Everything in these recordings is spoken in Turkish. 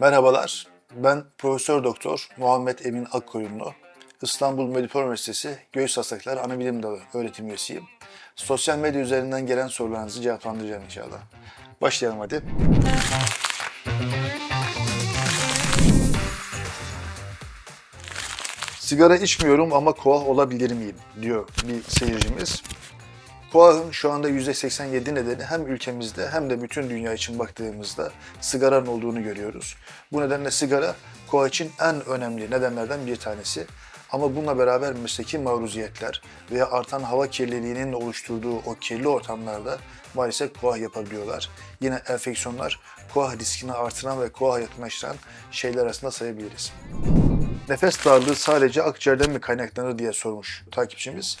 Merhabalar, ben Profesör Doktor Muhammed Emin Akkoyunlu. İstanbul Medipol Üniversitesi Göğüs Hastalıkları Anabilim Dalı öğretim üyesiyim. Sosyal medya üzerinden gelen sorularınızı cevaplandıracağım inşallah. Başlayalım hadi. Sigara içmiyorum ama koah olabilir miyim diyor bir seyircimiz. Koah'ın şu anda %87 nedeni hem ülkemizde hem de bütün dünya için baktığımızda sigaranın olduğunu görüyoruz. Bu nedenle sigara koah için en önemli nedenlerden bir tanesi. Ama bununla beraber mesleki maruziyetler veya artan hava kirliliğinin oluşturduğu o kirli ortamlarda maalesef koah yapabiliyorlar. Yine enfeksiyonlar koah riskini artıran ve koah yakınlaştıran şeyler arasında sayabiliriz. Nefes darlığı sadece akciğerden mi kaynaklanır diye sormuş takipçimiz.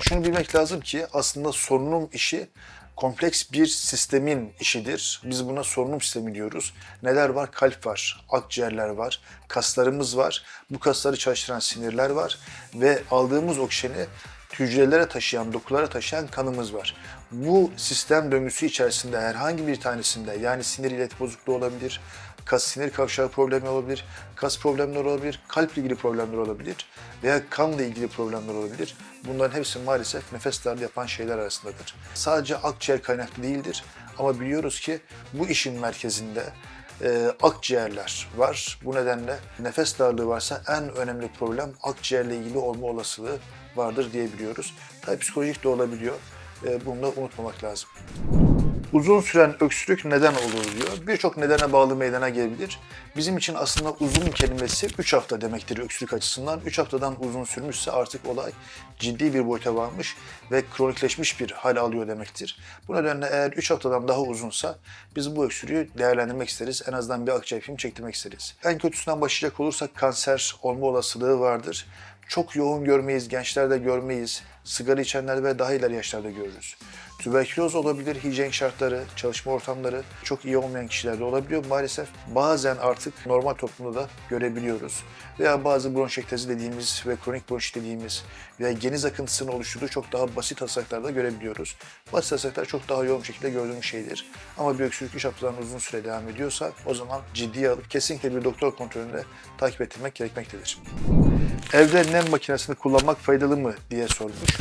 Şunu bilmek lazım ki aslında solunum işi kompleks bir sistemin işidir. Biz buna solunum sistemi diyoruz. Neler var? Kalp var, akciğerler var, kaslarımız var. Bu kasları çalıştıran sinirler var ve aldığımız oksijeni hücrelere taşıyan, dokulara taşıyan kanımız var. Bu sistem döngüsü içerisinde herhangi bir tanesinde yani sinir ilet bozukluğu olabilir, kas sinir kavşağı problemi olabilir, kas problemleri olabilir, kalple ilgili problemler olabilir veya kanla ilgili problemler olabilir. Bunların hepsi maalesef nefes darlığı yapan şeyler arasındadır. Sadece akciğer kaynaklı değildir ama biliyoruz ki bu işin merkezinde e, akciğerler var. Bu nedenle nefes darlığı varsa en önemli problem akciğerle ilgili olma olasılığı vardır diyebiliyoruz. Tabii psikolojik de olabiliyor. E, bunu da unutmamak lazım. Uzun süren öksürük neden olur diyor. Birçok nedene bağlı meydana gelebilir. Bizim için aslında uzun kelimesi 3 hafta demektir öksürük açısından. 3 haftadan uzun sürmüşse artık olay ciddi bir boyuta varmış ve kronikleşmiş bir hal alıyor demektir. Bu nedenle eğer 3 haftadan daha uzunsa biz bu öksürüğü değerlendirmek isteriz. En azından bir akciğer film çektirmek isteriz. En kötüsünden başlayacak olursak kanser olma olasılığı vardır. Çok yoğun görmeyiz, gençlerde görmeyiz. Sigara içenler ve daha ileri yaşlarda görürüz. Tüberküloz olabilir, hijyen şartları, çalışma ortamları çok iyi olmayan kişilerde olabiliyor. Maalesef bazen artık normal toplumda da görebiliyoruz. Veya bazı bronşektezi dediğimiz ve kronik bronşit dediğimiz veya geniz akıntısının oluşturduğu çok daha basit hastalıklarda görebiliyoruz. Basit hastalıklar çok daha yoğun şekilde gördüğümüz şeydir. Ama bir öksürük 3 haftadan uzun süre devam ediyorsa o zaman ciddiye alıp kesinlikle bir doktor kontrolünde takip ettirmek gerekmektedir. Evde nem makinesini kullanmak faydalı mı diye sormuş.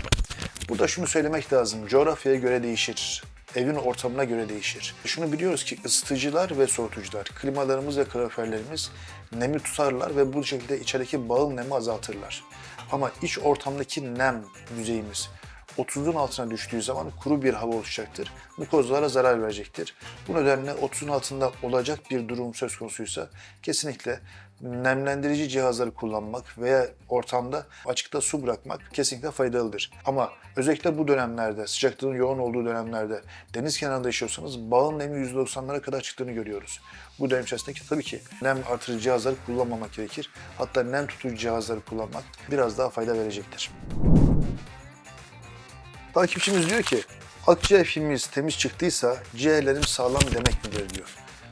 Burada şunu söylemek lazım. Coğrafyaya göre değişir. Evin ortamına göre değişir. Şunu biliyoruz ki ısıtıcılar ve soğutucular, klimalarımız ve kaloriferlerimiz nemi tutarlar ve bu şekilde içerideki bağıl nemi azaltırlar. Ama iç ortamdaki nem düzeyimiz 30'un altına düştüğü zaman kuru bir hava oluşacaktır. Mukozlara zarar verecektir. Bu nedenle 30'un altında olacak bir durum söz konusuysa kesinlikle nemlendirici cihazları kullanmak veya ortamda açıkta su bırakmak kesinlikle faydalıdır. Ama özellikle bu dönemlerde, sıcaklığın yoğun olduğu dönemlerde deniz kenarında yaşıyorsanız bağın nemi %90'lara kadar çıktığını görüyoruz. Bu dönem içerisinde tabii ki nem artırıcı cihazları kullanmamak gerekir. Hatta nem tutucu cihazları kullanmak biraz daha fayda verecektir. Takipçimiz diyor ki, akciğer filmimiz temiz çıktıysa ciğerlerim sağlam demek midir diyor.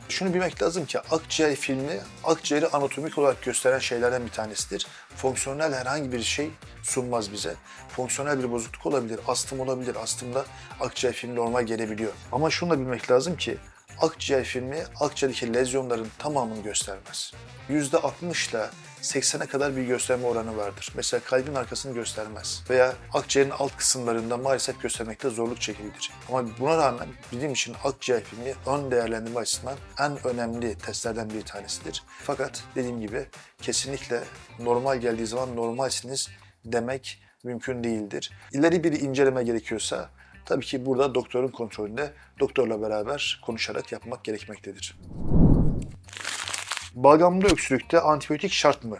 Şunu bilmek lazım ki akciğer filmi akciğeri anatomik olarak gösteren şeylerden bir tanesidir. Fonksiyonel herhangi bir şey sunmaz bize. Fonksiyonel bir bozukluk olabilir, astım olabilir. Astımda akciğer filmi normal gelebiliyor. Ama şunu da bilmek lazım ki akciğer filmi akciğerdeki lezyonların tamamını göstermez. %60 ile 80'e kadar bir gösterme oranı vardır. Mesela kalbin arkasını göstermez. Veya akciğerin alt kısımlarında maalesef göstermekte zorluk çekilir. Ama buna rağmen bizim için akciğer filmi ön değerlendirme açısından en önemli testlerden bir tanesidir. Fakat dediğim gibi kesinlikle normal geldiği zaman normalsiniz demek mümkün değildir. İleri bir inceleme gerekiyorsa tabii ki burada doktorun kontrolünde doktorla beraber konuşarak yapmak gerekmektedir. Balgamlı öksürükte antibiyotik şart mı?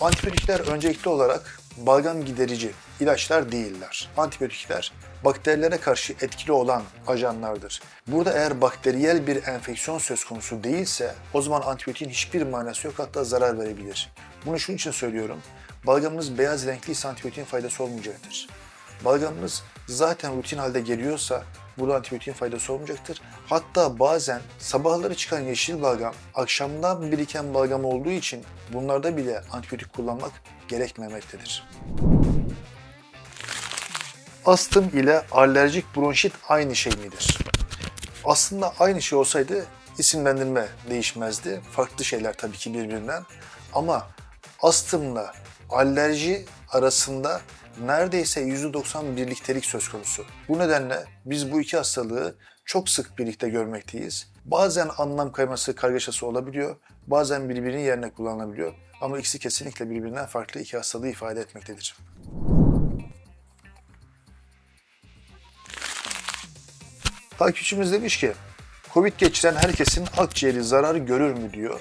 Antibiyotikler öncelikli olarak balgam giderici ilaçlar değiller. Antibiyotikler bakterilere karşı etkili olan ajanlardır. Burada eğer bakteriyel bir enfeksiyon söz konusu değilse o zaman antibiyotiğin hiçbir manası yok hatta zarar verebilir. Bunu şunun için söylüyorum. Balgamınız beyaz renkliyse antibiyotiğin faydası olmayacaktır. Balgamınız zaten rutin halde geliyorsa burada antibiyotiğin faydası olmayacaktır. Hatta bazen sabahları çıkan yeşil balgam, akşamdan biriken balgam olduğu için bunlarda bile antibiyotik kullanmak gerekmemektedir. Astım ile alerjik bronşit aynı şey midir? Aslında aynı şey olsaydı isimlendirme değişmezdi. Farklı şeyler tabii ki birbirinden. Ama astımla alerji arasında neredeyse %90 birliktelik söz konusu. Bu nedenle biz bu iki hastalığı çok sık birlikte görmekteyiz. Bazen anlam kayması kargaşası olabiliyor, bazen birbirinin yerine kullanılabiliyor. Ama ikisi kesinlikle birbirinden farklı iki hastalığı ifade etmektedir. Takipçimiz demiş ki, Covid geçiren herkesin akciğeri zarar görür mü diyor.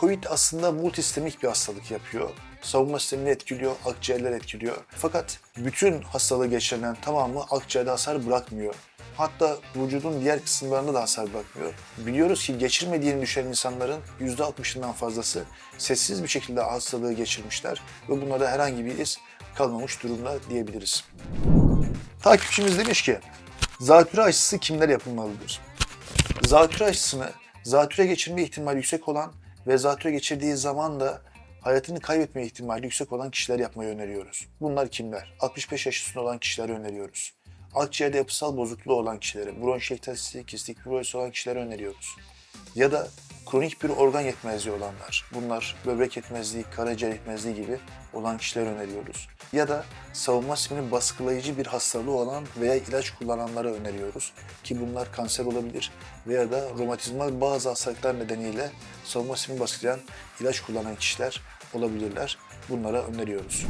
Covid aslında multisistemik bir hastalık yapıyor. Savunma sistemini etkiliyor, akciğerler etkiliyor. Fakat bütün hastalığı geçirilen tamamı akciğerde hasar bırakmıyor. Hatta vücudun diğer kısımlarında da hasar bırakmıyor. Biliyoruz ki geçirmediğini düşen insanların %60'ından fazlası sessiz bir şekilde hastalığı geçirmişler ve bunlarda herhangi bir iz kalmamış durumda diyebiliriz. Takipçimiz demiş ki, zatürre aşısı kimler yapılmalıdır? Zatürre aşısını zatürre geçirme ihtimali yüksek olan ve zatürre geçirdiği zaman da hayatını kaybetme ihtimali yüksek olan kişiler yapmayı öneriyoruz. Bunlar kimler? 65 yaş üstünde olan kişileri öneriyoruz. Akciğerde yapısal bozukluğu olan kişilere, bronşiektazi, kistik fibrosis olan kişilere öneriyoruz. Ya da kronik bir organ yetmezliği olanlar, bunlar böbrek yetmezliği, karaciğer yetmezliği gibi olan kişilere öneriyoruz. Ya da savunma sistemini baskılayıcı bir hastalığı olan veya ilaç kullananlara öneriyoruz. Ki bunlar kanser olabilir veya da romatizmal bazı hastalıklar nedeniyle savunma sistemini baskılayan ilaç kullanan kişiler olabilirler. Bunlara öneriyoruz.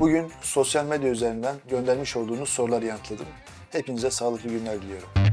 Bugün sosyal medya üzerinden göndermiş olduğunuz soruları yanıtladım. Hepinize sağlıklı günler diliyorum.